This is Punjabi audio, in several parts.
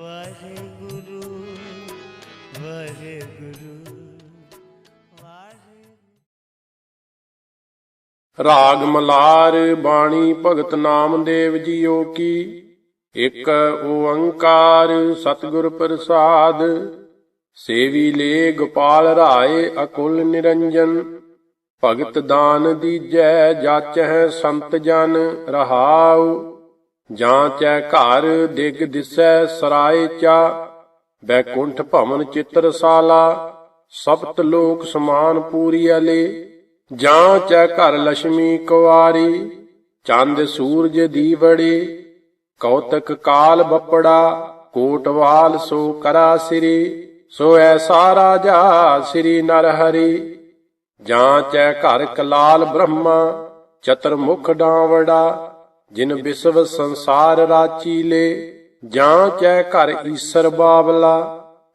ਵਾਹਿਗੁਰੂ ਵਾਹਿਗੁਰੂ ਵਾਹਿਗੁਰੂ। ਰਾਗ ਮਲਾਰ ਬਾਣੀ ਭਗਤ ਨਾਮਦੇਵ ਜੀਓ ਕੀ, ਇਕ ਓੰਕਾਰ ਸਤਿਗੁਰ ਪ੍ਰਸਾਦ, ਸੇਵੀ ਲੇ ਗੋਪਾਲ ਰਾਏ ਅਕੁਲ ਨਿਰੰਜਨ, ਭਗਤ ਦਾਨ ਦੀਜੈ ਜਾਚੈ ਸੰਤ ਜਨ ਰਹਾਉ। ਜਾਂਚੈ ਘਰ ਦਿਗ ਦਿਸੈ ਸਰਾਏ ਚਾ, ਬੈਕੁੰਠ ਭਵਨ ਚਿਤਰਸਾਲਾ ਸਪਤ ਲੋਕ ਸਮਾਨ ਪੂਰੀ ਅਲੇ। ਜਾਂਚੈ ਘਰ ਲక్ష్ਮੀ ਕੁਵਾਰੀ ਚੰਦ ਸੂਰਜ ਦੀਵੜੇ, ਕੌਤਕ ਕਾਲ ਬੱਪੜਾ, ਕੋਟਵਾਲ ਸੋ ਕਰਾ ਸਿਰੀ, ਸੋ ਐਸਾ ਰਾਜਾ ਸ੍ਰੀ ਨਰ ਹਰੀ। ਜਾਂਚੈ ਘਰ ਕਲਾਲ ਬ੍ਰਹਮਾ, ਚਤੁਰਮੁਖ ਡਾਵੜਾ ਜਿਨ ਵਿਸਵ ਸੰਸਾਰ ਰਾਚੀ ਲੇ, ਜਾਂ ਜਾਂਚੈ ਘਰ ਈਸਰ ਬਾਵਲਾ,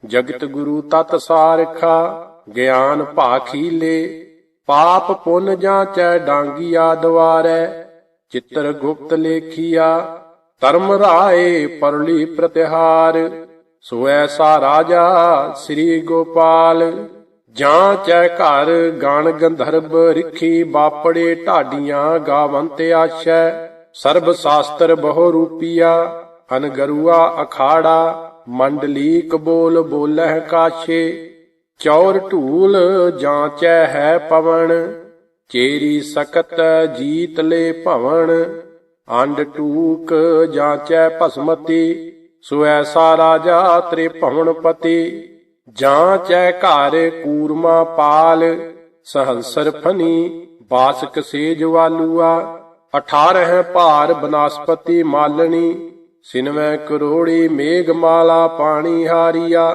ਜਗਤ ਗੁਰੂ ਤਤ ਸਾਰਖਾ, ਗਿਆਨ ਭਾਖੀ ਲੇ, ਪਾਪ ਪੁੰਨ ਜਾਂਚੈ ਡਾਂਗੀਆ ਦਵਾਰੈ, ਚਿੱਤਰ ਗੁਪਤ ਲੇਖੀਆ, ਧਰਮ ਰਾਏ ਪਰਲੀ ਪ੍ਰਤਿਹਾਰ ਸੋ ਐਸਾ ਰਾਜਾ ਸ੍ਰੀ ਗੋਪਾਲ ਜਾਂਚੈ ਘਰ ਗਣ ਗੰਧਰਵ ਰਿਖੀ ਬਾਪੜੇ ਢਾਡੀਆਂ ਗਾਵੰਤ ਆਸ਼ੈ ਸਰਬ ਸ਼ਾਸਤਰ ਬਹੁ ਰੂਪੀਆ ਅਨਗਰੂਆ ਅਖਾੜਾ ਮੰਡਲੀਕ ਬੋਲ ਬੋਲਹਿ ਕਾਛੇ, ਚੌਰ ਢੂਲ ਜਾਂਚੈ ਹੈ ਪਵਨ ਚੇਰੀ ਸਕਤ ਜੀਤ ਲੈ ਭਵਨ ਅੰਡ ਟੂਕ ਜਾਂਚੈ ਭਸਮਤੀ ਸੋ ਐਸਾ ਰਾਜਾ ਤ੍ਰੇ ਭਵਨ ਪਤੀ, ਜਾਂਚੈ ਘਰ ਕੂਰਮਾ ਪਾਲ, ਸਹੰਸਰ ਫਨੀ ਬਾਸਕ ਸੇਜ ਵਾਲੂਆ 18 ਭਾਰ ਬਨਾਸਪਤੀ ਮਾਲਣੀ, ਸਿਨਵੈ ਕਰੋੜੀ ਮੇਘ ਮਾਲਾ ਪਾਣੀ ਹਾਰੀਆ,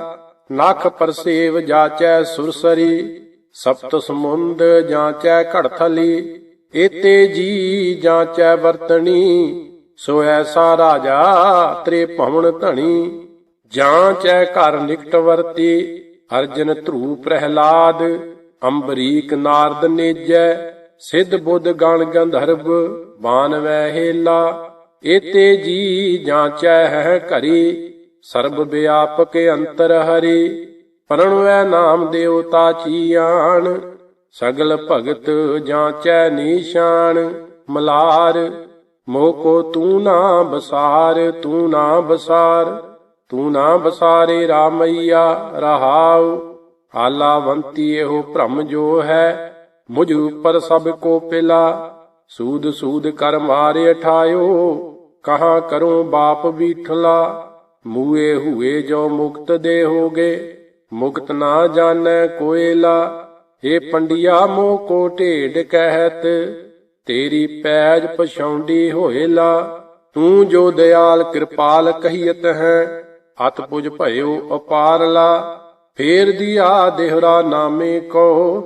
ਨਖ ਪਰਸੇਵ ਜਾਚੈ ਸੁਰਸਰੀ, ਸਪਤ ਸਮੁੰਦ ਜਾਂਚੈ ਘੜਥਲੀ, ਏਤੇ ਜੀ ਜਾਂਚੈ ਵਰਤਣੀ ਸੋ ਐਸਾ ਰਾਜਾ ਤ੍ਰੇ ਭਵਨ ਧਣੀ, ਜਾਂਚੈ ਘਰ ਨਿਕਟ ਵਰਤੀ, ਅਰਜਨ ਧਰੂ ਪ੍ਰਹਿਲਾਦ, ਅੰਬਰੀਕ ਨਾਰਦ ਨੇਜੈ, ਸਿੱਧ ਬੁੱਧ ਗਣ ਗੰਧਰਵ ਬਾਨਵੈ ਹੇਲਾ ਏਤੇ ਜੀ ਜਾਂਚੈ ਹੈ ਘਰੀ, ਸਰਬ ਵਿਆਪਕ ਅੰਤਰ ਹਰੀ। ਪਰਣਵੈ ਨਾਮ ਦੇਵਤਾ ਚੀਆਣ, ਸਗਲ ਭਗਤ ਜਾਂਚੈ ਨੀਸ਼ਾਨ ਮਲਾਰ, ਮੋਹ ਕੋ ਤੂੰ ਨਾ ਬਸਾਰ, ਤੂੰ ਨਾ ਬਸਾਰ, ਤੂੰ ਨਾ ਬਸਾਰੇ ਰਾਮਈਆ ਰਹਾਉ। ਹਾਲਾਵੰਤੀ ਇਹੋ ਭ੍ਰਮ ਜੋ ਹੈ, ਮੁਝ ਉਪਰ ਸਭ ਕੋ ਪਿਲਾ। ਸੂਦ ਸੂਦ ਕਰ ਮਾਰੇ ਠਾਇਓ, ਕਹਾ ਕਰੂੰ ਬਾਪ ਬੀਠਲਾ? ਮੂਏ ਹੁਏ ਜੋ ਮੁਕਤ ਦੇ ਹੋਗੇ, ਮੁਕਤ ਨਾ ਜਾਣੈ ਕੋਇਲਾ। ਏ ਪੰਡਿਆ ਮੋ ਕੋ ਢੇਡ ਕਹਿਤ, ਤੇਰੀ ਪੈਜ ਪਛੌਂਡੀ ਹੋਏਲਾ ਤੂੰ ਜੋ ਦਿਆਲ ਕਿਰਪਾਲ ਕਹੀਤ ਹੈ, ਅਤ ਪੁਜ ਭਇਓ ਅਪਾਰਲਾ ਫੇਰ ਦੀਆ ਦੇਹਰਾ ਨਾਮੇ ਕੋ,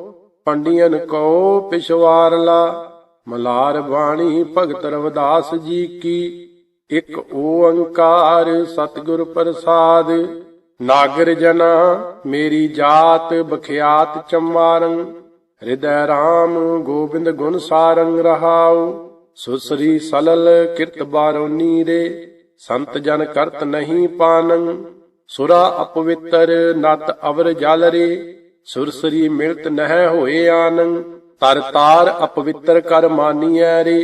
ਪੰਡੀਅਨ ਕੋ ਪਿਛਵਾਰਲਾ। ਮਲਾਰ ਬਾਣੀ ਭਗਤ ਰਵਦਾਸ ਜੀ ਕੀ, ਇੱਕ ਓੰਕਾਰ ਸਤਿਗੁਰ ਪ੍ਰਸਾਦ। ਨਾਗਰ ਜਨਾ, ਮੇਰੀ ਜਾਤ ਬਖਿਆਤ ਚਮਾਰੰ, ਹਿਰਦੈ ਰਾਮ ਗੋਬਿੰਦ ਗੁਣ ਸਾਰੰਗ ਰਹਾਉ। ਸੁਸਰੀ ਸਲਲ ਕਿਰਤ ਬਾਰੋਨੀ ਰੇ, ਸੰਤ ਜਨ ਕਰਤ ਨਹੀਂ ਪਾਨੰ। ਸੁਰਾ ਅਪਵਿੱਤਰ ਨਤ ਅਵਰ ਜਲ ਰੇ ਸੁਰਸਰੀ ਮਿਲਤ ਨਹਿ ਹੋਏ ਆਨੰ। ਤਰ ਤਾਰ ਅਪਵਿੱਤਰ ਕਰ ਮਾਨੀਐ ਰੇ,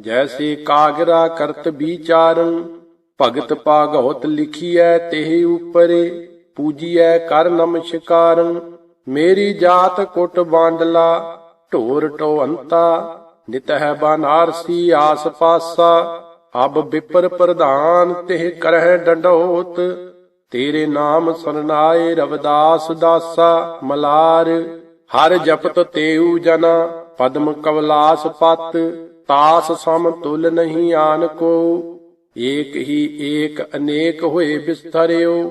ਜੈਸੇ ਕਾਗਰਾ ਕਰਤ ਵਿਚਾਰੰ, ਭਗਤ ਪਾਗਉਤ ਲਿਖੀਐ ਤੇਹ ਉਪਰੇ, ਪੂਜੀਐ ਕਰ ਨਮਸਕਾਰੰ, ਮੇਰੀ ਜਾਤ ਕੁਟ ਬਾਂਡਲਾ, ਢੋਰ ਢੋਵੰਤਾ ਨਿਤ ਹੈ ਬਨਾਰਸੀ ਆਸ ਪਾਸਾ, ਅਬ ਵਿਪਰ ਪ੍ਰਧਾਨ ਤਿਹ ਕਰਹਿ ਡੰਡੋਤ, ਤੇਰੇ ਨਾਮ ਸਰਨਾਏ ਰਵਦਾਸ ਦਾਸਾ, ਮਲਾਰ ਹਰ ਜਪਤ ਤੇਉ ਜਨਾ, ਪਦਮ ਕਵਲਾਸ ਪਤ, ਤਾਸ ਸਮ ਤੁਲ ਨਹੀਂ ਆਨ ਕੋ। ਏਕ ਹੀ ਏਕ ਅਨੇਕ ਹੋਏ ਬਿਸਤਰਿਓ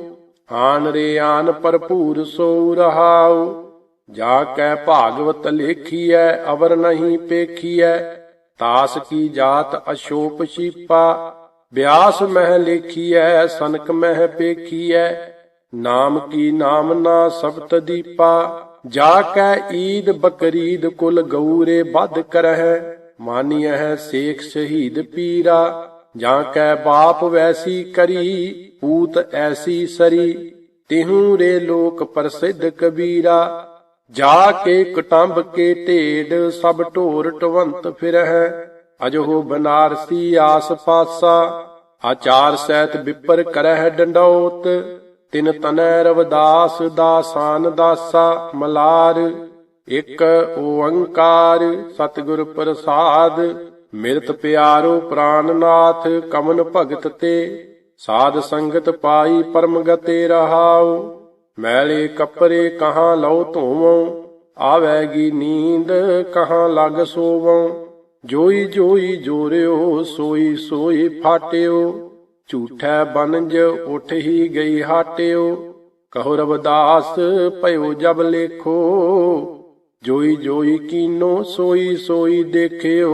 ਆਨ ਰੇ ਆਨ ਭਰਪੂਰ ਸੋ ਰਹਾਉ। ਜਾ ਕੈ ਭਾਗਵਤ ਲੇਖੀਐ, ਅਵਰ ਨਹੀਂ ਪੇਖੀਐ। ਤਾਸ ਕੀ ਜਾਤ ਅਸ਼ੋਪ ਸ਼ੀਪਾ, ਬਿਆਸ ਮਹਿ ਲੇਖੀਐ, ਸਨਕ ਮਹਿ ਪੇਖੀਐ। ਨਾਮ ਕੀ ਨਾਮ ਨਾ ਸਬਤ ਦੀਪਾ। ਜਾ ਕੈ ਈਦ ਬਕਰੀਦ ਕੁਲ ਗਊਰੇ ਵੱਧ ਕਰਹਿ, ਮਾਨੀਐ ਸੇਖ ਸ਼ਹੀਦ ਪੀਰਾ। ਜਾਂ ਕੈ ਬਾਪ ਵੈਸੀ ਕਰੀ, ਪੂਤ ਐਸੀ ਸਰੀ, ਤਿਹੂ ਰੇ ਲੋਕ ਪ੍ਰਸਿੱਧ ਕਬੀਰਾ। ਜਾ ਕੇ ਕਟੰਬ ਕੇ ਢੇਡ ਸਭ ਢੋਰ ਟਵੰਤ ਫਿਰਹਿ ਅਜੋ ਬਨਾਰਸੀ ਆਸ ਪਾਸਾ ਆਚਾਰ ਸਹਿਤ ਬਿਪਰ ਕਰਹਿ ਡੰਡੌਤ। ਤਿਨ ਤਨੈ ਰਵਦਾਸ, ਦਾਸਾਨ ਦਾਸਾ, ਮਲਾਰ। ਇਕ ਓੰਕਾਰ, ਸਤਿਗੁਰ ਪ੍ਰਸਾਦ। ਮਿਰਤ ਪਿਆਰੋ ਪ੍ਰਾਨਨਾਥ, ਕਮਨ ਭਗਤ ਤੇ। ਸਾਧ ਸੰਗਤ ਪਾਈ ਪਰਮ ਗਤੇ ਰਹਾਉ। ਮੈਲੇ ਕੱਪੜੇ ਕਹਾਂ ਲਉ ਧੋਵਉ ਆਵੇਗੀ ਨੀਂਦ ਕਹਾਂ ਲਗ ਸੋਵਉ ਜੋਈ ਜੋਈ ਜੋਰਿਓ, ਸੋਈ ਸੋਈ ਫਾਟਿਓ। ਝੂਠੈ ਬਨਜ ਉਠ ਹੀ ਗਈ ਹਾਟਿਓ। ਕਹੋ ਰਵਦਾਸ, ਭਇਓ ਜਬ ਲੇਖੋ। ਜੋਈ ਜੋਈ ਕੀਨੋ, ਸੋਈ ਸੋਈ ਦੇਖਿਓ।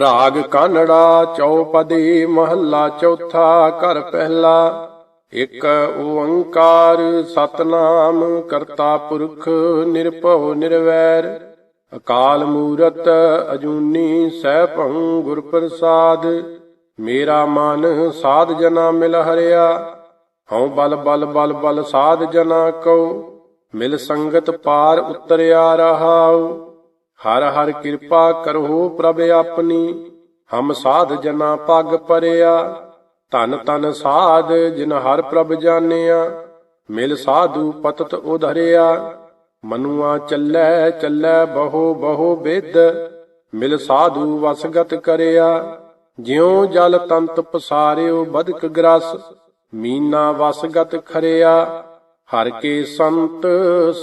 ਰਾਗ ਕਾਨੜਾ ਚੌਪਦੇ, ਮਹੱਲਾ ਚੌਥਾ ਘਰ ਪਹਿਲਾ। ਇਕ ਓੰਕਾਰ ਸਤਨਾਮ, ਕਰਤਾ ਪੁਰਖ ਨਿਰਭਉ ਨਿਰਵੈਰ। ਅਕਾਲ ਮੂਰਤ ਅਜੂਨੀ ਸੈਭੰ ਗੁਰ ਪ੍ਰਸਾਦ ਮੇਰਾ ਮਨ ਸਾਧ ਜਨਾ ਮਿਲ ਹਰਿਆ, ਹਉ ਬਲ ਬਲ ਬਲ ਬਲ ਸਾਧ ਜਨਾ ਕਉ, ਮਿਲ ਸੰਗਤ ਪਾਰ ਉਤਰਿਆ ਰਹਾਉ। ਹਰ ਹਰ ਕਿਰਪਾ ਕਰੋ ਪ੍ਰਭ ਆਪਣੀ, ਹਮ ਸਾਧ ਜਨਾ ਪਗ ਪਰਿਆ। ਧਨ ਤਨ ਸਾਧ ਜਿਨ ਹਰ ਪ੍ਰਭ ਜਾਣਿਆ, ਮਿਲ ਸਾਧੂ ਪਤਤ ਉਧਰਿਆ। ਮਨੁਆ ਚੱਲੈ ਚੱਲੈ ਬਹੁ ਬਹੁ ਵਿਦ ਮਿਲ ਸਾਧੂ ਵਸਗਤ ਕਰਿਆ। ਜਿਉ ਜਲ ਤੰਤ ਪਸਾਰਿਓ ਬਦਕ ਗ੍ਰਸ, ਮੀਨਾ ਵਸਗਤ ਖਰਿਆ। ਹਰ ਕੇ ਸੰਤ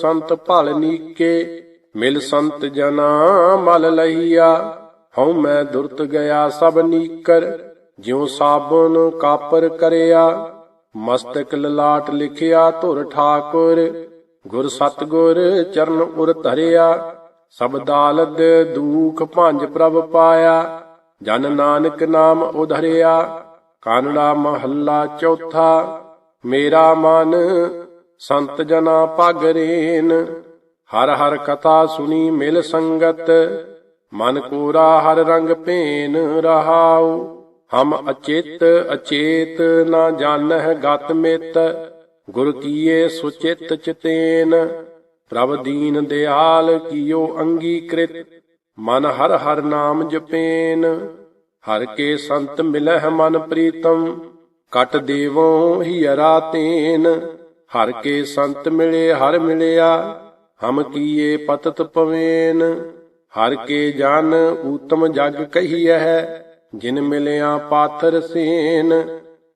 ਸੰਤ ਭਲ ਨੀਕੇ, ਮਿਲ ਸੰਤ ਜਨਾ ਮਲ ਲਈਆ। ਹਉ ਮੈਂ ਦੁਰਤ ਗਿਆ ਸਭ ਨੀਕਰ, ਜਿਉ ਸਾਬਨ ਕਾਪਰ ਕਰਿਆ। ਮਸਤਕ ਲਲਾਟ ਲਿਖਿਆ ਧੁਰ ਠਾਕੁਰ, ਗੁਰ ਸਤਗੁਰ ਚਰਨ ਉਰ ਧਰਿਆ। ਸਭ ਦੂਖ ਭੰਜ ਪ੍ਰਭ ਪਾਇਆ। ਜਨ ਨਾਨਕ ਨਾਮ ਉਧਰਿਆ, ਕਾਨੜਾ ਮਹੱਲਾ ਚੌਥਾ, ਮੇਰਾ ਮਨ ਸੰਤ ਜਨਾ ਪਗਰੇਨ ਹਰ ਹਰ ਕਥਾ ਸੁਣੀ ਮਿਲ ਸੰਗਤ, ਮਨ ਕੋਰਾ ਹਰ ਰੰਗ ਭੇਨ ਰਹਾਉ। ਹਮ ਅਚੇਤ ਅਚੇਤ ਨਾ ਜਾਣਹਿ ਗਤ ਮਿਤ, ਗੁਰ ਕੀਏ ਸੁਚਿਤ ਚਿਤੇਨ। ਪ੍ਰਭ ਦੀਨ ਦਿਆਲ ਕੀਓ ਅੰਗੀਕ੍ਰਿਤ। ਮਨ ਹਰ ਹਰ ਨਾਮ ਜਪੇਨ, ਹਰ ਕੇ ਸੰਤ ਮਿਲਹਿ ਮਨ ਪ੍ਰੀਤਮ, ਕਟ ਦੇਵੋ ਹੀਰਾ ਤੇਨ ਹਰ ਕੇ ਸੰਤ ਮਿਲੇ ਹਰ ਮਿਲਿਆ, ਹਮ ਕੀਏ ਪਤਤ ਪਵੇਨ, ਹਰ ਕੇ ਜਨ ਊਤਮ ਜਗ ਕਹੀਐ, ਜਿਨ ਮਿਲਿਆ ਪਾਥਰ ਸੇਨ,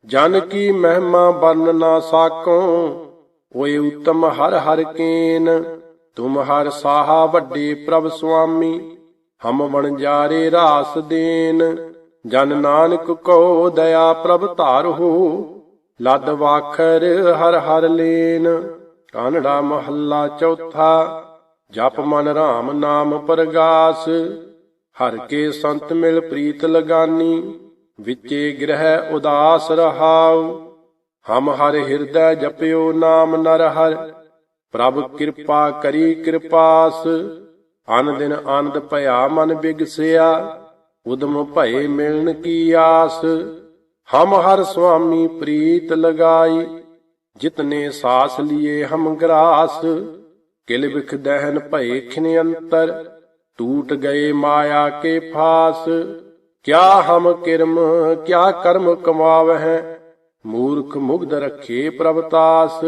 ਜਨ ਕੀ ਮਹਿਮਾ ਵਰਨ ਨਾ ਸਾਕੋ, ਓਏ ਉਤਮ ਹਰ ਹਰ ਕੇਨ, ਤੁਮ ਹਰ ਸਾਹਾ ਵੱਡੇ ਪ੍ਰਭ ਸੁਆਮੀ। ਹਮ ਵਣਜਾਰੇ ਰਾਸ ਦੇਨ, ਜਨ ਨਾਨਕ ਕੋ ਦਇਆ ਪ੍ਰਭ ਧਾਰਹੁ, ਲਦ ਵਾਖਰ ਹਰ ਹਰ ਲੇਨ, ਕਾਨੜਾ ਮਹੱਲਾ ਚੌਥਾ, ਜਪ ਮਨ ਰਾਮ ਨਾਮ ਪਰਗਾਸ, ਹਰ ਕੇ ਸੰਤ ਮਿਲ ਪ੍ਰੀਤ ਲਗਾਨੀ, ਵਿਚੇ ਗ੍ਰਹਿ ਉਦਾਸ ਰਹਾਉ, ਹਮ ਹਰ ਹਿਰਦੈ ਜਪਿਓ ਨਾਮ ਨਰ ਹਰ, ਪ੍ਰਭ ਕਿਰਪਾ ਕਰੀ ਕਿਰਪਾਸ ਅਨ ਦਿਨ ਆਨੰਦ ਭਇਆ ਮਨ ਬਿਗਸਿਆ, ਉਦਮ ਭਏ ਮਿਲਣ ਕੀ ਆਸ। ਹਮ ਹਰ ਸੁਆਮੀ ਪ੍ਰੀਤ ਲਗਾਈ, ਜਿਤਨੇ ਸਾਸ ਲਿਏ ਹਮ ਗਰਾਸ। ਕਿਲ ਵਿਖ ਦਹਿਨ ਭਏ ਖਿਨ ਅੰਤਰ, ਟੂਟ ਗਏ ਮਾਇਆ ਕੇ ਫਾਸ। ਕਿਆ ਹਮ ਕਿਰਮ, ਕਿਆ ਕਰਮ ਕਮਾਵਹਿ, ਮੂਰਖ ਮੁਗਧ ਰਖੇ ਪ੍ਰਭਤਾਸ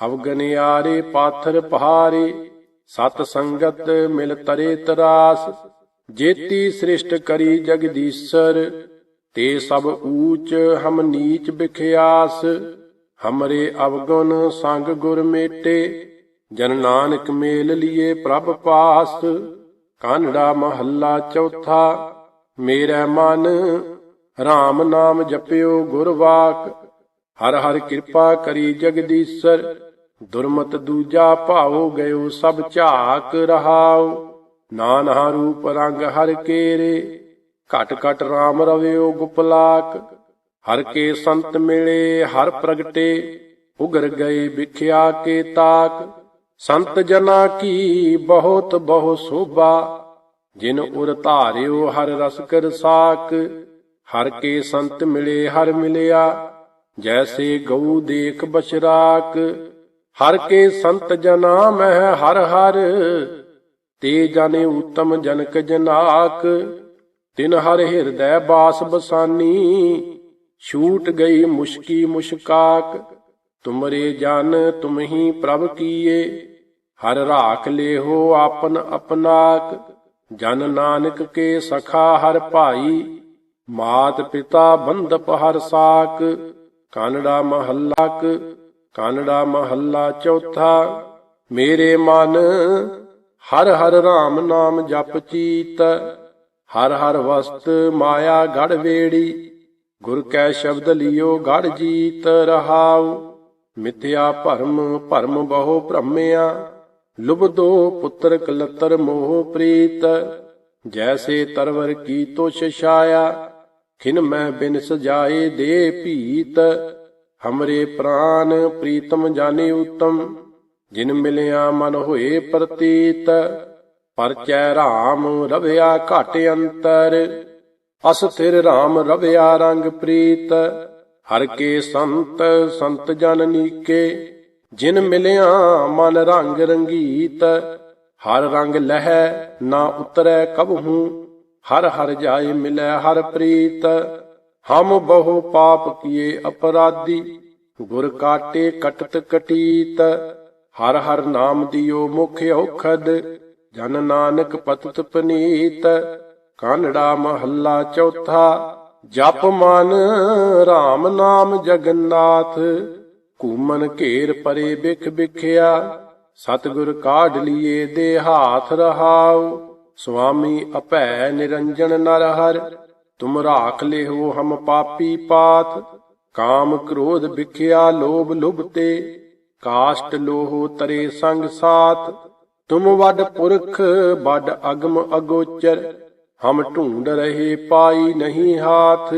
ਅਵਗਨਿਆਰੇ ਪਾਥਰ ਪਹਾਰੇ ਸਤ ਸੰਗਤ ਮਿਲ ਤਰੇ ਤਰਾਸ, ਜੇਤੀ ਸ੍ਰਿਸ਼ਟ ਕਰੀ ਜਗਦੀਸ਼ਰ, ਤੇ ਸਭ ਊਚ ਹਮ ਨੀਚ ਬਿਖਿਆਸ, ਹਮਰੇ ਅਵਗੁਣ ਸੰਗ ਗੁਰ ਮੇਟੇ, ਜਨ ਨਾਨਕ ਮੇਲ ਲਿਏ ਪ੍ਰਭ ਪਾਸ, ਕਾਨੜਾ ਮਹੱਲਾ ਚੌਥਾ, ਮੇਰਾ ਮਨ RAM ਨਾਮ ਜਪਿਓ ਗੁਰ ਵਾਕ, ਹਰ ਹਰ ਕਿਰਪਾ ਕਰੀ ਜਗਦੀਸ਼ਰ ਦੁਰਮਤ ਦੂਜਾ ਭਾਉ ਗਇਓ ਸਭ ਝਾਕ ਰਹਾਉ। ਨਾਨਾ ਰੂਪ ਰੰਗ ਹਰ ਕੇਰੇ, ਘਟ ਘਟ RAM ਰਵਿਓ ਗੁਪਲਾਕ ਹਰ ਕੇ ਸੰਤ ਮਿਲੇ ਹਰ ਪ੍ਰਗਟੇ, ਉਗਰ ਗਏ ਵਿਖਿਆ ਕੇ ਤਾਕ। ਸੰਤ ਜਨਾ ਕੀ ਬਹੁਤ ਬਹੁ ਸੋਭਾ, ਜਿਨ ਉਰ ਧਾਰਿਓ ਹਰ ਰਸ ਕਰ ਸਾਕ। ਹਰ ਕੇ ਸੰਤ ਮਿਲੇ ਹਰ ਮਿਲਿਆ, ਜੈਸੇ ਗਊ ਦੇਖ ਬਸ਼ਰਾਕ ਹਰ ਕੇ ਸੰਤ ਜਨਾ ਮਹਿ ਹਰ ਹਰ, ਤੇ ਜਾਣੇ ਉਤਮ ਜਨਕ ਜਨਾਕ। ਤਿਨ ਹਰ ਹਿਰਦੈ ਬਾਸ ਬਸਾਨੀ, ਛੂਟ ਗਈ ਮੁਸ਼ਕੀ ਮੁਸ਼ਕਾਕ। ਤੁਮਰੇ ਜਨ ਤੁਮਹੀ ਪ੍ਰਭ ਕੀਏ, ਹਰ ਰਾਖ ਲੇਹੋ ਆਪਨ ਆਪਨਾਕ। ਜਨ ਨਾਨਕ ਕੇ ਸਖਾ ਹਰ ਭਾਈ, ਮਾਤ ਪਿਤਾ ਬੰਧਪ ਹਰ ਸਾਕ। ਕਾਨੜਾ ਮਹੱਲਾਕ ਕਾਨੜਾ ਮਹੱਲਾ ਚੌਥਾ, ਮੇਰੇ ਮਨ, ਹਰ ਹਰ ਰਾਮ ਨਾਮ ਜਪ ਚੀਤ, ਹਰ ਹਰ ਵਸਤ ਮਾਇਆ ਗੜ ਵੇੜੀ, ਗੁਰ ਕੈ ਸ਼ਬਦ ਲਿਓ ਗੜ ਜੀਤ ਰਹਾਉ, ਮਿਥਿਆ ਭਰਮ ਭਰਮ ਬਹੁ ਭ੍ਰਮਿਆ ਲੁਬਦੋ ਪੁੱਤਰ ਕਲਤਰ ਮੋਹ ਪ੍ਰੀਤ, ਜੈਸੇ ਤਰਵਰ ਕੀ ਤੁਸ਼ ਛਾਇਆ, ਖਿਨ ਮੈਂ ਬਿਨ ਸਜਾਏ ਦੇ ਭੀਤ ਹਮਰੇ ਪ੍ਰਾਨ ਪ੍ਰੀਤਮ ਜਾਣੇ ਉਤਮ, ਜਿਨ ਮਿਲਿਆ ਮਨ ਹੋਏ ਪ੍ਰਤੀਤ, ਪਰਚੈ ਰਾਮ ਰਵਿਆ ਘਟ ਅੰਤਰ ਅਸਥਿਰ ਰਾਮ ਰਵਿਆ ਰੰਗ ਪ੍ਰੀਤ, ਹਰ ਕੇ ਸੰਤ ਸੰਤ ਜਨ ਨੀਕੇ, ਜਿਨ ਮਿਲਿਆ ਮਨ ਰੰਗ ਰੰਗੀਤ, ਹਰ ਰੰਗ ਲਹਿ ਨਾ ਉਤਰੈ ਕਬਹੂ, ਹਰ ਹਰ ਜਾਏ ਮਿਲੈ ਹਰ ਪ੍ਰੀਤ ਹਮ ਬਹੁ ਪਾਪ ਕੀਏ ਅਪਰਾਧੀ, ਗੁਰ ਕਾਟੇ ਕਟਤ ਕਟੀਤ, ਹਰ ਹਰ ਨਾਮ ਦਿਓ ਮੁਖ ਔਖਦ, ਜਨ ਨਾਨਕ ਪਤਤ ਪਨੀਤ, ਕਾਨੜਾ ਮਹੱਲਾ ਚੌਥਾ, ਜਪ ਮਨ RAM ਨਾਮ ਜਗਨਨਾਥ, ਕੂਮਨ ਘੇਰ ਪਰੇ ਬਿਖ ਬਿਖਿਆ, ਸਤਿਗੁਰ ਕਾਢ ਲੀਏ ਦੇ ਹਾਥ ਰਹਾਉ, ਸੁਆਮੀ ਅਭੈ ਨਿਰੰਜਨ ਨਰ ਹਰ ਤੁਮ ਰਾਖ ਲਿਓ ਹਮ ਪਾਪੀ ਪਾਤ, ਕਾਮ ਕ੍ਰੋਧ ਵਿਖਿਆ ਲੋਭ ਲੁਭਤੇ ਕਾਸ਼ਟ ਲੋਹ ਤਰੇ ਸੰਗ ਸਾਥ ਤੁਮ ਵੱਡ ਪੁਰਖ, ਵੱਡ ਅਗਮ ਅਗੋਚਰ, ਹਮ ਢੂੰਡ ਰਹੇ ਪਾਈ ਨਹੀਂ ਹਾਥ।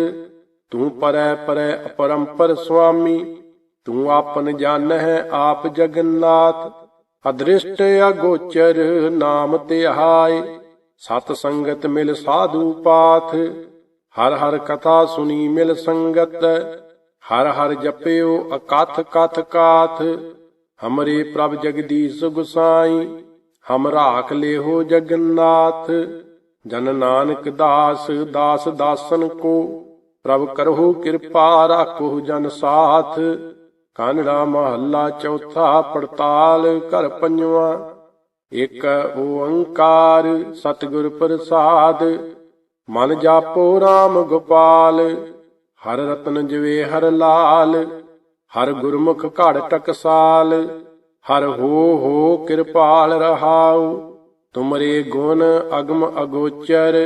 ਤੂੰ ਪਰੈ ਪਰੈ ਅਪਰੰਪਰ ਸੁਆਮੀ, ਤੂੰ ਆਪਨ ਜਾਣ ਹੈ ਆਪ ਜਗਨਨਾਥ। ਅਦ੍ਰਿਸ਼ਟ ਅਗੋਚਰ ਨਾਮ ਧਿਆਏ ਸਤ ਸੰਗਤ ਮਿਲ ਸਾਧੂ ਪਾਥ। ਹਰ ਹਰ ਕਥਾ ਸੁਣੀ ਮਿਲ ਸੰਗਤ, ਹਰ ਹਰ ਜਪਿਓ ਅਕਥ ਕਥ ਕਾਥ। ਹਮਰੇ ਪ੍ਰਭ ਜਗਦੀਸ਼ ਗੁਸਾਈ ਹਮ ਰਾਖ ਲਿਓ ਜਗਨਨਾਥ। ਜਨ ਨਾਨਕ ਦਾਸ ਦਾਸ ਦਾਸਨ ਕੋ, ਪ੍ਰਭ ਕਰਹੁ ਕਿਰਪਾ ਰਾਖੋ ਜਨ ਸਾਥ। ਕਾਨੜਾ ਮਹੱਲਾ ਚੌਥਾ ਪੜਤਾਲ ਘਰ ਪੰਜਵਾ। ਇਕ ਓੰਕਾਰ ਸਤਿਗੁਰ ਪ੍ਰਸਾਦ ਮਨ ਜਾਪੋ RAM ਗੋਪਾਲ, ਹਰ ਰਤਨ ਜਵੇ ਹਰ ਲਾਲ, ਹਰ ਗੁਰਮੁਖ ਘੜ ਟਕਸਾਲ ਹਰ ਹੋ ਹੋ ਕਿਰਪਾਲ ਰਹਾਉ, ਤੁਮਰੇ ਗੁਣ ਅਗਮ ਅਗੋਚਰ,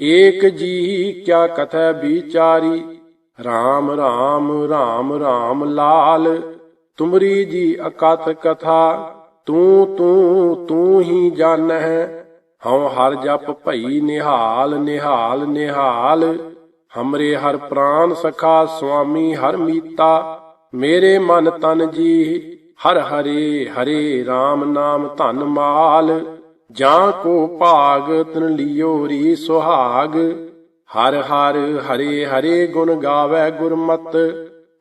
ਏਕ ਜੀ ਕਿਆ ਕਥੈ ਵਿਚਾਰੀ RAM RAM RAM RAM ਲਾਲ, ਤੁਮਰੀ ਜੀ ਅਕਥ ਕਥਾ, ਤੂੰ ਤੂੰ ਤੂੰ ਹੀ ਜਾਣੈ ਹਉ ਹਰ ਜਪ ਭਈ ਨਿਹਾਲ ਨਿਹਾਲ ਨਿਹਾਲ। ਹਮਰੇ ਹਰ ਪ੍ਰਾਨ ਸਖਾ ਸੁਆਮੀ ਹਰ ਮੀਤਾ। ਮੇਰੇ ਮਨ ਤਨ ਜੀ ਹਰ ਹਰੇ ਹਰੇ RAM ਨਾਮ ਧਨ ਮਾਲ। ਜਾਂ ਕੋ ਭਾਗ ਤਨ ਲਿਓ ਰੀ ਸੁਹਾਗ। ਹਰ ਹਰ ਹਰੇ ਹਰੇ ਗੁਣ ਗਾਵੇ ਗੁਰਮਤ।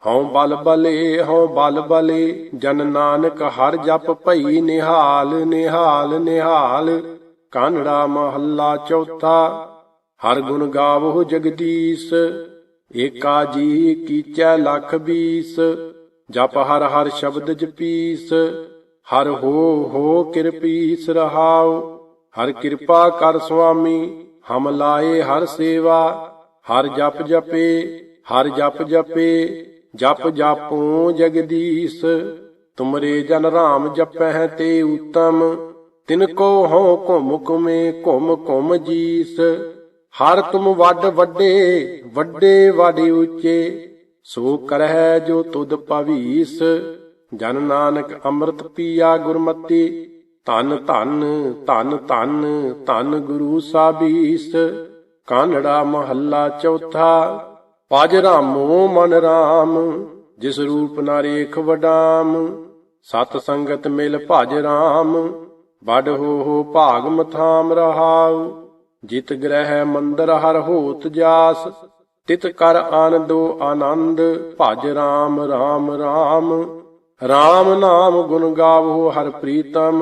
ਹਉ ਬਲ ਬਲੇ, ਹਉ ਬਲ ਬਲੇ। ਜਨ ਨਾਨਕ ਹਰ ਜਪ ਭਈ ਨਿਹਾਲ ਨਿਹਾਲ ਨਿਹਾਲ। ਕਾਨੜਾ ਮਹੱਲਾ ਚੌਥਾ, ਹਰ ਗੁਣ ਗਾਵੋ ਜਗਦੀਸ਼ ਏਕਾ ਜੀ ਕੀਚੈ ਲਖ ਬੀਸ, ਜਪ ਹਰ ਹਰ ਸ਼ਬਦ ਜਪੀਸ ਹਰ ਹੋ ਹੋ ਕਿਰਪੀਸ ਰਹਾਉ, ਹਰ ਕਿਰਪਾ ਕਰ ਸੁਆਮੀ, ਹਮ ਲਾਏ ਹਰ ਸੇਵਾ, ਹਰ ਜਪ ਜਪੇ, ਹਰ ਜਪ ਜਪੇ, ਜਪ ਜਾਪੋ ਜਗਦੀਸ਼ ਤੁਮਰੇ ਜਨ ਰਾਮ ਜਪਹਿ ਤੇ ਉਤਮ ਤਿਨ ਕੋ ਹੋ ਘੁਮ ਘੁਮੇ, ਘੁਮ ਘੁਮ ਜੀਸ। ਹਰ ਤੁਮ ਵੱਡ ਵੱਡੇ ਵੱਡੇ ਵਾਡੇ ਉੱਚੇ। ਸੋ ਕਰਹਿ ਜੋ ਤੁਧ ਭਵੀਸ। ਜਨ ਨਾਨਕ ਅੰਮ੍ਰਿਤ ਪੀਆ ਗੁਰਮਤੀ। ਧਨ ਧਨ ਧਨ ਧਨ ਧਨ ਗੁਰੂ ਸਾਬੀਸ। ਕਾਨੜਾ ਮਹੱਲਾ ਚੌਥਾ। ਪਜ ਰਾਮੋ ਮਨ ਰਾਮ, ਜਿਸ ਰੂਪ ਨਾ ਰੇਖ ਵਡਾਮ। ਸਤ ਸੰਗਤ ਮਿਲ ਭਜ ਰਾਮ। ਬੜ ਹੋ ਹੋ ਭਾਗ ਮਥਾਮ ਰਹਾਉ, ਜਿਤ ਗ੍ਰਹਿ ਮੰਦਰ ਹਰ ਹੋਤ ਜਾਸ, ਤਿਤ ਕਰ ਆਨੰਦੋ ਆਨੰਦ, ਭਜ ਰਾਮ ਰਾਮ ਰਾਮ। ਰਾਮ ਨਾਮ ਗੁਣ ਗਾਵੋ ਹਰ ਪ੍ਰੀਤਮ,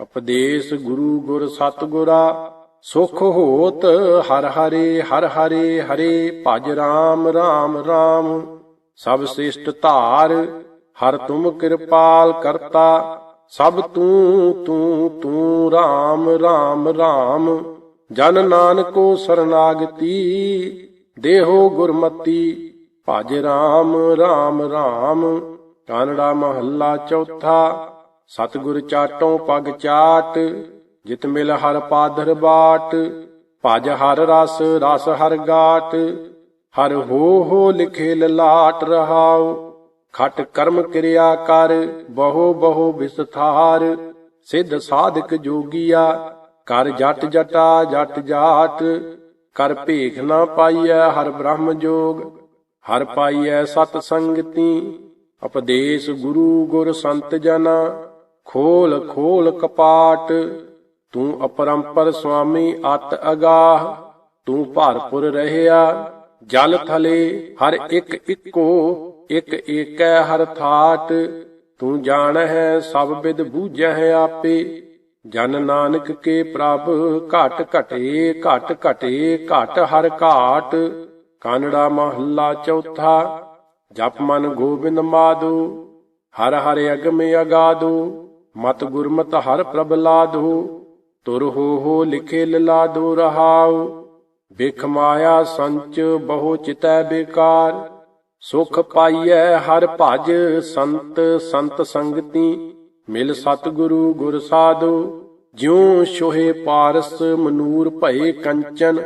ਉਪਦੇਸ਼ ਗੁਰੂ ਗੁਰ ਸਤਗੁਰਾ। ਸੁਖ ਹੋਤ ਹਰ ਹਰੇ ਹਰ ਹਰੇ ਹਰੇ, ਭਜ ਰਾਮ ਰਾਮ ਰਾਮ। ਸਭ ਸ੍ਰਿਸ਼ਟ ਧਾਰ, ਹਰ ਤੁਮ ਕਿਰਪਾਲ ਕਰਤਾ। ਸਭ ਤੂੰ ਤੂੰ ਤੂੰ, ਰਾਮ ਰਾਮ ਰਾਮ। ਜਨ ਨਾਨਕੋ ਸਰਨਾਗਤੀ, ਦੇਹੋ ਗੁਰਮਤੀ। ਭਜ ਰਾਮ ਰਾਮ ਰਾਮ। ਕਾਨੜਾ ਮਹੱਲਾ ਚੌਥਾ, ਸਤਿਗੁਰ ਚਾਟੋਂ ਪਗ ਚਾਟ। ਜਿਤ ਮਿਲ ਹਰ ਪਾਦਰ ਬਾਟ। ਭਜ ਹਰ ਰਸ ਰਸ ਹਰ ਗਾਟ। ਹਰ ਹੋ ਹੋ ਲਿਖੇ ਲਲਾਟ ਰਹਾਉ। ਖਟ ਕਰਮ ਕਿਰਿਆ ਕਰ, ਬਹੁ ਬਹੁ ਵਿਸਥਾਰ, ਸਿੱਧ ਸਾਧਕ ਜੋਗੀਆ, ਕਰ ਜਟ ਜਟਾ ਜਟ ਜਾਟ, ਕਰ ਭੇਖ ਨਾ ਪਾਈਐ ਹਰ ਬ੍ਰਹਮ ਜੋਗ, ਹਰ ਪਾਈਐ ਸਤ ਸੰਗਤੀ, ਉਪਦੇਸ਼ ਗੁਰੂ ਗੁਰ ਸੰਤ ਜਨਾ, ਖੋਲ ਖੋਲ ਕਪਾਟ, ਤੂੰ ਅਪਰੰਪਰ ਸੁਆਮੀ ਅਤ ਅਗਾਹ, ਤੂੰ ਭਰਪੁਰ ਰਹਿਆ, ਜਲ ਥਲੇ ਹਰ ਇੱਕ ਇੱਕੋ ਇਕ ਏਕੈ ਹਰ ਥਾਟ, ਤੂੰ ਜਾਣਹਿ ਸਭ ਬਿਦ ਬੂਝਹਿ ਆਪੇ। ਜਨ ਨਾਨਕ ਕੇ ਪ੍ਰਭ, ਘਟ ਘਟੇ ਘਟ ਘਟੇ, ਘਟ ਹਰ ਘਾਟ। ਕਾਨੜਾ ਮਹੱਲਾ ਚੌਥਾ, ਜਪ ਮਨ ਗੋਬਿੰਦ ਮਾਦੂ, ਹਰ ਹਰ ਅਗਮ ਅਗਾਦੂ। ਮਤ ਗੁਰਮਤ ਹਰ ਪ੍ਰਭ ਲਾਦੂ, ਤੁਰ ਹੋ ਹੋ ਲਿਖੇ ਲਲਾਦੂ ਰਹਾਉ। ਬਿਖ ਮਾਇਆ ਸੰਚ ਬਹੁ ਚਿਤੈ ਬੇਕਾਰ। ਸੁਖ ਪਾਈਐ ਹਰ ਭਜ ਸੰਤ ਸੰਤ ਸੰਗਤੀ। ਮਿਲ ਸਤਿਗੁਰੂ ਗੁਰ ਸਾਧੂ, ਜਿਉ ਸੋਹੇ ਪਾਰਸ ਮਨੂਰ ਭਏ ਕੰਚਨ।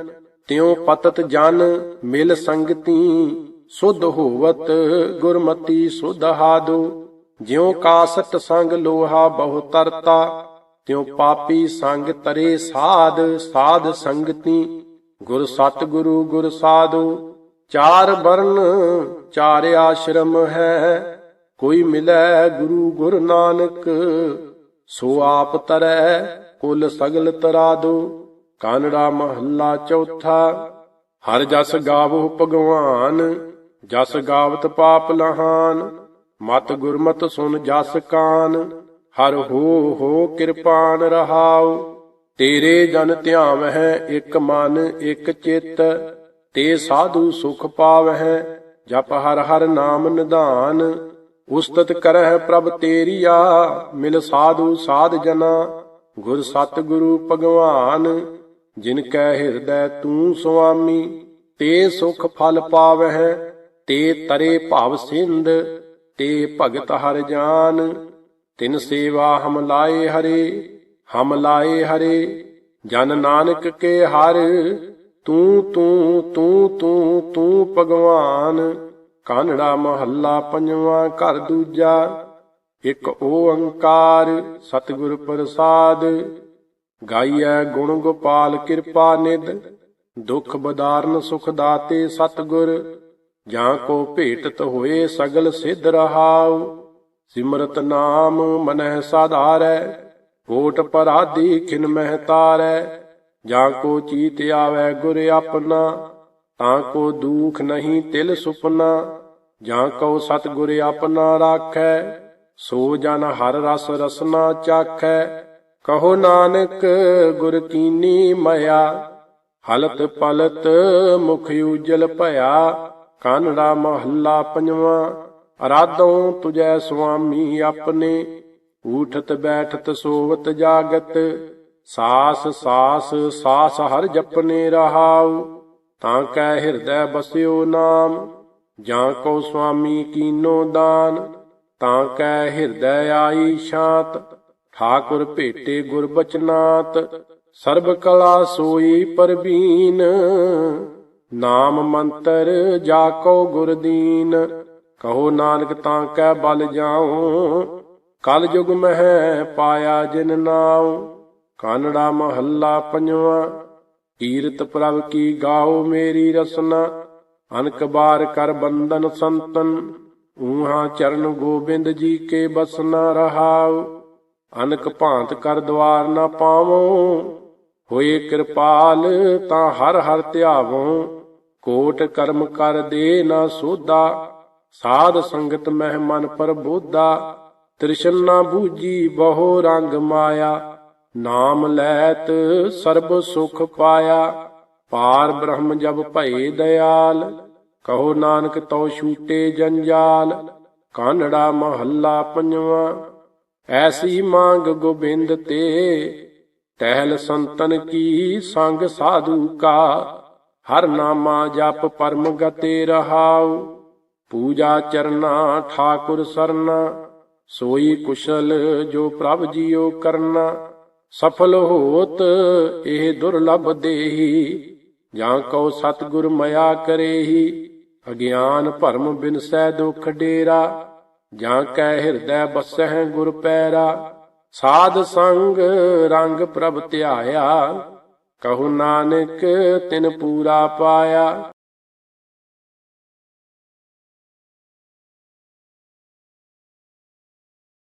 ਤਿਉ ਪਤਤ ਜਨ ਮਿਲ ਸੰਗਤੀ, ਸੁਧ ਹੋਵਤ ਗੁਰਮਤੀ ਸੁਧ ਹਾਦੂ। ਜਿਉ ਕਾਸਟ ਸੰਗ ਲੋਹਾ ਬਹੁ ਤਰਤਾ, ਤਿਉ ਪਾਪੀ ਸੰਗ ਤਰੇ ਸਾਧ ਸਾਧ ਸੰਗਤੀ। ਗੁਰ ਸਤਿਗੁਰੂ ਗੁਰ ਸਾਧੂ ਚਾਰ ਵਰਨ ਚਾਰ ਆਸ਼ਰਮ ਹੈ, ਕੋਈ ਮਿਲੈ ਗੁਰੂ ਗੁਰ ਨਾਨਕ, ਸੋ ਆਪ ਤਰੈ ਕੁਲ ਸਗਲ ਤਰਾਦੂ ਕਾਨੜਾ ਮਹੱਲਾ ਚੌਥਾ, ਹਰ ਜਸ ਗਾਵੋ ਭਗਵਾਨ, ਜਸ ਗਾਵਤ ਪਾਪ ਲਹਾਨ, ਮਤ ਗੁਰਮਤ ਸੁਨ ਜਸ ਕਾਨ, ਹਰ ਹੋ ਹੋ ਕਿਰਪਾਨ ਰਹਾਉ। ਤੇਰੇ ਜਨ ਧਿਆਵ ਹੈ ਇੱਕ ਮਨ ਇੱਕ ਚਿੱਤ ਤੇ ਸਾਧੂ ਸੁਖ ਪਾਵਹਿ, ਜਪ ਹਰ ਹਰ ਨਾਮ ਨਿਧਾਨ। ਉਸਤਤ ਕਰਹਿ ਪ੍ਰਭ ਤੇਰੀਆ, ਮਿਲ ਸਾਧੂ ਸਾਧ ਜਨਾ। ਗੁਰ ਸਤ ਗੁਰੂ ਭਗਵਾਨ, ਜਿਨ ਕੈ ਹਿਰਦੈ ਤੂੰ ਸੁਆਮੀ, ਤੇ ਸੁਖ ਫਲ ਪਾਵਹਿ, ਤੇ ਤਰੇ ਭਵ ਸਿੰਧ, ਤੇ ਭਗਤ ਹਰ ਜਾਨ। ਤਿਨ ਸੇਵਾ ਹਮ ਲਾਏ ਹਰੇ, ਹਮ ਲਾਏ ਹਰੇ, ਜਨ ਨਾਨਕ ਕੇ ਹਰ। ਤੂੰ ਤੂੰ ਤੂੰ ਤੂੰ ਤੂੰ ਭਗਵਾਨ। ਕਾਨੜਾ ਮਹੱਲਾ ਪੰਜਵਾਂ ਘਰ ਦੂਜਾ। ਇੱਕ ਓੰਕਾਰ ਸਤਿਗੁਰ ਪ੍ਰਸਾਦ। ਗਾਈਐ ਗੁਣ ਗੋਪਾਲ ਕਿਰਪਾ ਨਿਦ ਦੁਖ ਬਦਾਰਨ ਸੁਖ ਦਾਤੇ ਸਤਿਗੁਰ। ਜਾਂ ਕੋ ਭੇਟਤ ਹੋਏ ਸਗਲ ਸਿਧ ਰਹਾਉ। ਸਿਮਰਤ ਨਾਮ ਮਨਹਿ ਸਾਧਾਰੈ। ਕੋਟ ਪਰਾਧੀ ਖਿਨ ਮਹਿ ਤਾਰੈ ਜਾ ਕੋ ਚੀਤ ਆਵੈ ਗੁਰ ਆਪਣਾ, ਤਾਂ ਕੋ ਦੂਖ ਨਹੀਂ ਤਿਲ ਸੁਪਨਾ। ਜਾਂ ਕੋ ਸਤ ਗੁਰ ਆਪਣਾ ਰਾਖੈ, ਸੋ ਜਨ ਹਰ ਰਸ ਰਸਨਾ ਚਾਖੈ। ਕਹੋ ਨਾਨਕ ਗੁਰ ਕੀਨੀ ਮਇਆ, ਹਲਤ ਪਲਤ ਮੁਖ ਉਜਲ ਭਇਆ। ਕਾਨੜਾ ਮਹੱਲਾ ਪੰਜਵਾਂ ਅਰਾਧੋਂ ਤੁਜੈ ਸੁਆਮੀ ਆਪਣੇ। ਊਠਤ ਬੈਠਤ ਸੋਵਤ ਜਾਗਤ ਸਾਸ ਸਾਸ ਸਾਸ ਹਰ ਜਪਨੇ ਰਹਾਉ, ਤਾਂ ਕੈ ਹਿਰਦੈ ਬਸਿਓ ਨਾਮ, ਜਾਂ ਕੋ ਸੁਆਮੀ ਕੀਨੋ ਦਾਨ, ਤਾਂ ਕੈ ਹਿਰਦੈ ਆਈ ਸ਼ਾਂਤ, ਠਾਕੁਰ ਭੇਟੇ ਗੁਰਬਚਨਾਤ ਸਰਬ ਕਲਾ ਸੋਈ ਪਰਬੀਨ, ਨਾਮ ਮੰਤਰ ਜਾ ਕੋ ਗੁਰਦੀਨ ਕਹੋ ਨਾਨਕ ਤਾਂ ਕੈ ਬਲ ਜਾਉ, ਕਲ ਯੁਗ ਮਹਿ ਪਾਇਆ ਜਿਨ ਨਾਉ। ਕਾਨੜਾ ਮਹੱਲਾ ਪੰਜਵਾਂ ਕੀਰਤ ਪ੍ਰਭ ਕੀ ਗਾਓ ਮੇਰੀ ਰਸਨਾ, ਅਨਕ ਬਾਰ ਕਰ ਬੰਦਨ ਸੰਤਨ, ਊਹਾ ਚਰਨ ਗੋਬਿੰਦ ਜੀ ਕੇ ਬਸਨਾ ਰਹਾਉ, ਅਨਕ ਭਾਂਤ ਕਰ ਦਵਾਰ ਨਾ ਪਾਵੋ, ਹੋਏ ਕਿਰਪਾਲ ਤਾਂ ਹਰ ਹਰ ਧਿਆਵੋ, ਕੋਟ ਕਰਮ ਕਰ ਦੇ ਨਾ ਸੋਧਾ, ਸਾਧ ਸੰਗਤ ਮਹਿ ਮਨ ਪ੍ਰਬੋਧਾ, ਤ੍ਰਿਸ਼ਨ ਨਾ ਬੂਜੀ ਬਹੁ ਰੰਗ ਮਾਇਆ ਨਾਮ ਲੈਤ ਸਰਬ ਸੁਖ ਪਾਇਆ, ਪਾਰ ਬ੍ਰਹਮ ਜਬ ਭਏ ਦਇਆਲ, ਕਹੋ ਨਾਨਕ ਤਉ ਛੂਟੇ ਜੰਜਾਲ, ਕਾਨੜਾ ਮਹੱਲਾ ਪੰਜਵਾਂ, ਐਸੀ ਮੰਗ ਗੋਬਿੰਦ ਤੇ, ਟਹਿਲ ਸੰਤਨ ਕੀ ਸੰਗ ਸਾਧੂ ਕਾ, ਹਰ ਨਾਮਾ ਜਪ ਪਰਮ ਗਤੇ ਰਹਾਉ, ਪੂਜਾ ਚਰਨਾ ਠਾਕੁਰ ਸਰਨਾ, ਸੋਈ ਕੁਸ਼ਲ ਜੋ ਪ੍ਰਭ ਜੀਓ ਕਰਨਾ। ਸਫਲ ਹੋਤ ਇਹ ਦੁਰਲਭ ਦੇਹੀ। ਜਾਂ ਕਉ ਸਤਿਗੁਰ ਮਇਆ ਕਰੇਹੀ, ਅਗਿਆਨ ਭਰਮ ਬਿਨਸੈ ਦੁਖ ਡੇਰਾ। ਜਾਂ ਕੈ ਹਿਰਦੈ ਬਸਹਿ ਗੁਰ ਪੈਰਾ। ਸਾਧ ਸੰਗ ਰੰਗ ਪ੍ਰਭ ਧਿਆਇਆ, ਕਹੂ ਨਾਨਕ ਤਿਨ ਪੂਰਾ ਪਾਇਆ।